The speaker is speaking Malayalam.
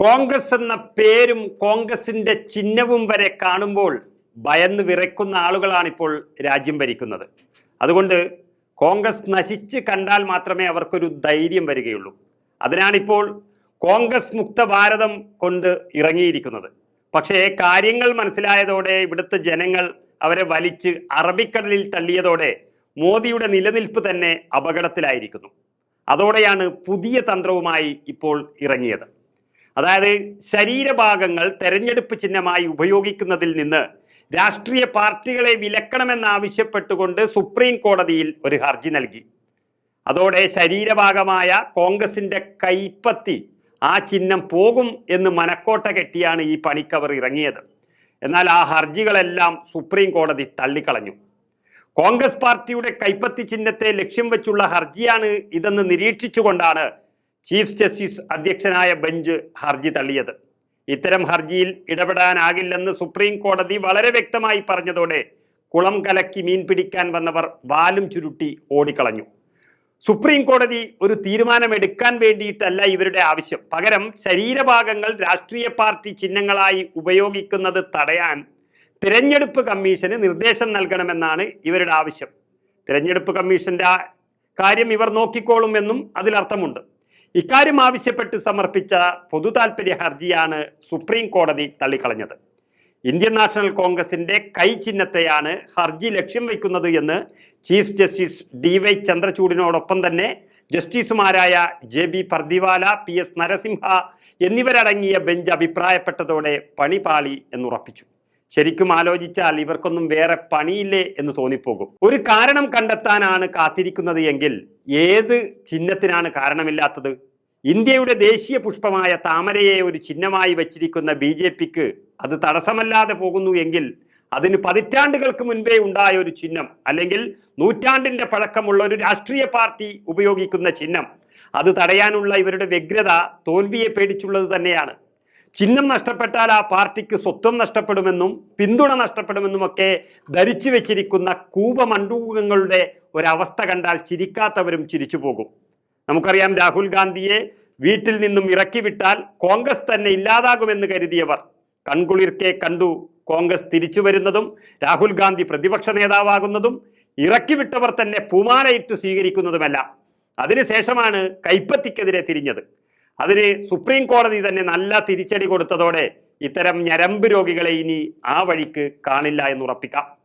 കോൺഗ്രസ് എന്ന പേരും കോൺഗ്രസിന്റെ ചിഹ്നവും വരെ കാണുമ്പോൾ ഭയന്ന് വിറയ്ക്കുന്ന ആളുകളാണിപ്പോൾ രാജ്യം ഭരിക്കുന്നത്. അതുകൊണ്ട് കോൺഗ്രസ് നശിച്ച് കണ്ടാൽ മാത്രമേ അവർക്കൊരു ധൈര്യം വരികയുള്ളൂ. അതിനാണിപ്പോൾ കോൺഗ്രസ് മുക്ത ഭാരതം കൊണ്ട് ഇറങ്ങിയിരിക്കുന്നത്. പക്ഷേ കാര്യങ്ങൾ മനസ്സിലായതോടെ ഇവിടുത്തെ ജനങ്ങൾ അവരെ വലിച്ച് അറബിക്കടലിൽ തള്ളിയതോടെ മോദിയുടെ നിലനിൽപ്പ് തന്നെ അപകടത്തിലായിരിക്കുന്നു. അതോടെയാണ് പുതിയ തന്ത്രവുമായി ഇപ്പോൾ ഇറങ്ങിയത്. അതായത് ശരീരഭാഗങ്ങൾ തെരഞ്ഞെടുപ്പ് ചിഹ്നമായി ഉപയോഗിക്കുന്നതിൽ നിന്ന് രാഷ്ട്രീയ പാർട്ടികളെ വിലക്കണമെന്നാവശ്യപ്പെട്ടുകൊണ്ട് സുപ്രീം കോടതിയിൽ ഒരു ഹർജി നൽകി. അതോടെ ശരീരഭാഗമായ കോൺഗ്രസിന്റെ കൈപ്പത്തി ആ ചിഹ്നം പോകും എന്ന് മനക്കോട്ട കെട്ടിയാണ് ഈ പണിക്കവർ ഇറങ്ങിയത്. എന്നാൽ ആ ഹർജികളെല്ലാം സുപ്രീം കോടതി തള്ളിക്കളഞ്ഞു. കോൺഗ്രസ് പാർട്ടിയുടെ കൈപ്പത്തി ചിഹ്നത്തെ ലക്ഷ്യം വെച്ചുള്ള ഹർജിയാണ് ഇതെന്ന് നിരീക്ഷിച്ചുകൊണ്ടാണ് ചീഫ് ജസ്റ്റിസ് അധ്യക്ഷനായ ബെഞ്ച് ഹർജി തള്ളിയത്. ഇത്തരം ഹർജിയിൽ ഇടപെടാനാകില്ലെന്ന് സുപ്രീം കോടതി വളരെ വ്യക്തമായി പറഞ്ഞതോടെ കുളം കലക്കി മീൻ പിടിക്കാൻ വന്നവർ വാലും ചുരുട്ടി ഓടിക്കളഞ്ഞു. സുപ്രീം കോടതി ഒരു തീരുമാനമെടുക്കാൻ വേണ്ടിയിട്ടല്ല ഇവരുടെ ആവശ്യം. പകരം ശരീരഭാഗങ്ങൾ രാഷ്ട്രീയ പാർട്ടി ചിഹ്നങ്ങളായി ഉപയോഗിക്കുന്നത് തടയാൻ തിരഞ്ഞെടുപ്പ് കമ്മീഷന് നിർദ്ദേശം നൽകണമെന്നാണ് ഇവരുടെ ആവശ്യം. തിരഞ്ഞെടുപ്പ് കമ്മീഷന്റെ കാര്യം ഇവർ നോക്കിക്കോളുമെന്നും അതിലർത്ഥമുണ്ട്. ഇക്കാര്യം ആവശ്യപ്പെട്ട് സമർപ്പിച്ച പൊതു താൽപര്യ ഹർജിയാണ് സുപ്രീം കോടതി തള്ളിക്കളഞ്ഞത്. ഇന്ത്യൻ നാഷണൽ കോൺഗ്രസിന്റെ കൈ ചിഹ്നത്തെയാണ് ഹർജി ലക്ഷ്യം വയ്ക്കുന്നത് എന്ന് ചീഫ് ജസ്റ്റിസ് ഡി വൈ ചന്ദ്രചൂഡിനോടൊപ്പം തന്നെ ജസ്റ്റിസുമാരായ J B Pardiwala P S Narasimha എന്നിവരടങ്ങിയ ബെഞ്ച് അഭിപ്രായപ്പെട്ടതോടെ പണിപാളി എന്നുറപ്പിച്ചു. ശരിക്കും ആലോചിച്ചാൽ ഇവർക്കൊന്നും വേറെ പണിയില്ലേ എന്ന് തോന്നിപ്പോകും. ഒരു കാരണം കണ്ടെത്താനാണ് കാത്തിരിക്കുന്നത് എങ്കിൽ ഏത് ചിഹ്നത്തിനാണ് കാരണമില്ലാത്തത്? ഇന്ത്യയുടെ ദേശീയ പുഷ്പമായ താമരയെ ഒരു ചിഹ്നമായി വച്ചിരിക്കുന്ന ബി ജെ പിക്ക് അത് തടസ്സമല്ലാതെ പോകുന്നു എങ്കിൽ അതിന് പതിറ്റാണ്ടുകൾക്ക് മുൻപേ ഉണ്ടായ ഒരു ചിഹ്നം അല്ലെങ്കിൽ നൂറ്റാണ്ടിന്റെ പഴക്കമുള്ള ഒരു രാഷ്ട്രീയ പാർട്ടി ഉപയോഗിക്കുന്ന ചിഹ്നം അത് തടയാനുള്ള ഇവരുടെ വ്യഗ്രത തോൽവിയെ പേടിച്ചുള്ളത് തന്നെയാണ്. ചിഹ്നം നഷ്ടപ്പെട്ടാൽ ആ പാർട്ടിക്ക് സ്വത്വം നഷ്ടപ്പെടുമെന്നും പിന്തുണ നഷ്ടപ്പെടുമെന്നുമൊക്കെ ധരിച്ചു വെച്ചിരിക്കുന്ന കൂപമണ്ഡൂകങ്ങളുടെ ഒരവസ്ഥ കണ്ടാൽ ചിരിക്കാത്തവരും ചിരിച്ചു പോകും. നമുക്കറിയാം രാഹുൽ ഗാന്ധിയെ വീട്ടിൽ നിന്നും ഇറക്കി വിട്ടാൽ കോൺഗ്രസ് തന്നെ ഇല്ലാതാകുമെന്ന് കരുതിയവർ. കൺകുളിർക്കെ കണ്ടു കോൺഗ്രസ് തിരിച്ചു വരുന്നതും രാഹുൽ ഗാന്ധി പ്രതിപക്ഷ നേതാവാകുന്നതും ഇറക്കി വിട്ടവർ തന്നെ പൂമാലയിട്ട് സ്വീകരിക്കുന്നതുമല്ല. അതിനുശേഷമാണ് കൈപ്പത്തിക്കെതിരെ തിരിഞ്ഞത്. അതിന് സുപ്രീം കോടതി തന്നെ നല്ല തിരിച്ചടി കൊടുത്തതോടെ ഇത്തരം ഞരമ്പ് രോഗികളെ ഇനി ആ വഴിക്ക് കാണില്ല എന്ന് ഉറപ്പിക്കാം.